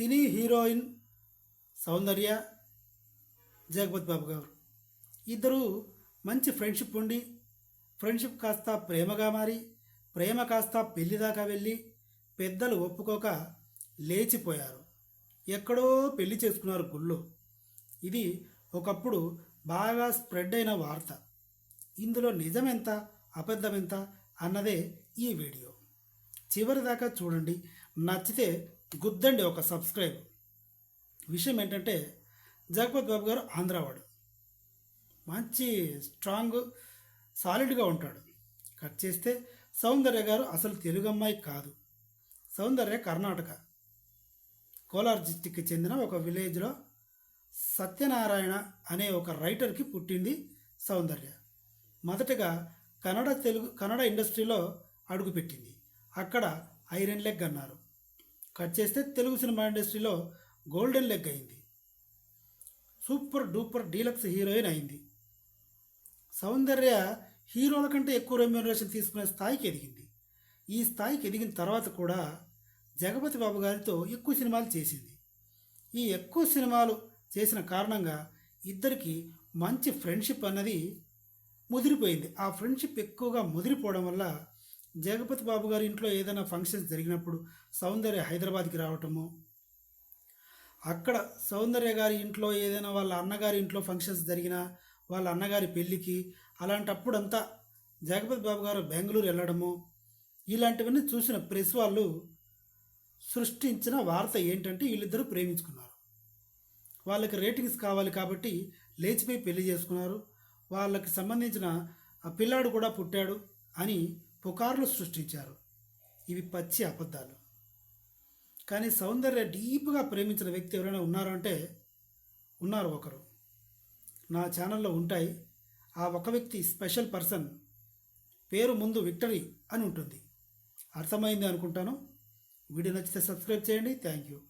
సినీ heroine సౌందర్య జగపతి బాబు గారు. ఇద్దరు మంచి ఫ్రెండ్షిప్ ఉండి ఫ్రెండ్షిప్ కాస్త ప్రేమగా మారి ప్రేమ కాస్త పెళ్ళి దాకా వెళ్ళి పెద్దలు ఒప్పుకోక లేచిపోయారు. ఎక్కడో పెళ్ళి చేసుకున్నారు గుళ్ళో. ఇది ఒకప్పుడు బాగా స్ప్రెడ్ అయిన వార్త. ఇందులో నిజమెంత అబద్ధమెంత అన్నదే ఈ వీడియో. చివరి దాకా చూడండి. నచ్చితే గుద్దండి ఒక సబ్స్క్రైబ్. విషయం ఏంటంటే జగపత్ బాబు గారు ఆంధ్రావాడు మంచి స్ట్రాంగ్ సాలిడ్గా ఉంటాడు. కట్ చేస్తే సౌందర్య గారు అసలు తెలుగు అమ్మాయి కాదు. సౌందర్య కర్ణాటక. కోలార్ డిస్టిక్కి చెందిన ఒక విలేజ్లో సత్యనారాయణ అనే ఒక రైటర్కి పుట్టింది సౌందర్య. మొదటగా కన్నడ తెలుగు కన్నడ ఇండస్ట్రీలో అడుగుపెట్టింది. అక్కడ ఐరన్ లెగ్ అన్నారు. కట్ చేస్తే తెలుగు సినిమా ఇండస్ట్రీలో గోల్డెన్ లెగ్ అయింది. సూపర్ డూపర్ డీలక్స్ హీరోయిన్ అయింది. సౌందర్య హీరోల కంటే ఎక్కువ రెమ్యూనరేషన్ తీసుకునే స్థాయికి ఎదిగింది. ఈ స్థాయికి ఎదిగిన తర్వాత కూడా జగపతి బాబు గారితో ఎక్కువ సినిమాలు చేసింది. ఈ ఎక్కువ సినిమాలు చేసిన కారణంగా ఇద్దరికి మంచి ఫ్రెండ్షిప్ అన్నది ముదిరిపోయింది. ఆ ఫ్రెండ్షిప్ ఎక్కువగా ముదిరిపోవడం వల్ల జగపతి బాబు గారి ఇంట్లో ఏదైనా ఫంక్షన్స్ జరిగినప్పుడు సౌందర్య హైదరాబాద్కి రావటము? అక్కడ సౌందర్య గారి ఇంట్లో ఏదైనా వాళ్ళ అన్నగారి ఇంట్లో ఫంక్షన్స్ జరిగినా వాళ్ళ అన్నగారి పెళ్ళికి అలాంటప్పుడంతా జగపతి బాబు గారు బెంగళూరు వెళ్ళడము? ఇలాంటివన్నీ చూసిన ప్రెస్ వాళ్ళు సృష్టించిన వార్త ఏంటంటే వీళ్ళిద్దరూ ప్రేమించుకున్నారు. వాళ్ళకి రేటింగ్స్ కావాలి కాబట్టి లేచిపోయి పెళ్ళి చేసుకున్నారు. వాళ్ళకి సంబంధించిన ఆ పిల్లాడు కూడా పుట్టాడు అని పుకార్లు సృష్టించారు. ఇవి పచ్చి అబద్ధాలు. కానీ సౌందర్య డీప్గా ప్రేమించిన వ్యక్తి ఎవరైనా ఉన్నారంటే అంటే ఉన్నారు ఒకరు. నా ఛానల్లో ఉంటాయి. ఆ ఒక వ్యక్తి స్పెషల్ పర్సన్. పేరు ముందు విక్టరీ అని ఉంటుంది. అర్థమైంది అనుకుంటాను. వీడియో నచ్చితే సబ్స్క్రైబ్ చేయండి. Thank you.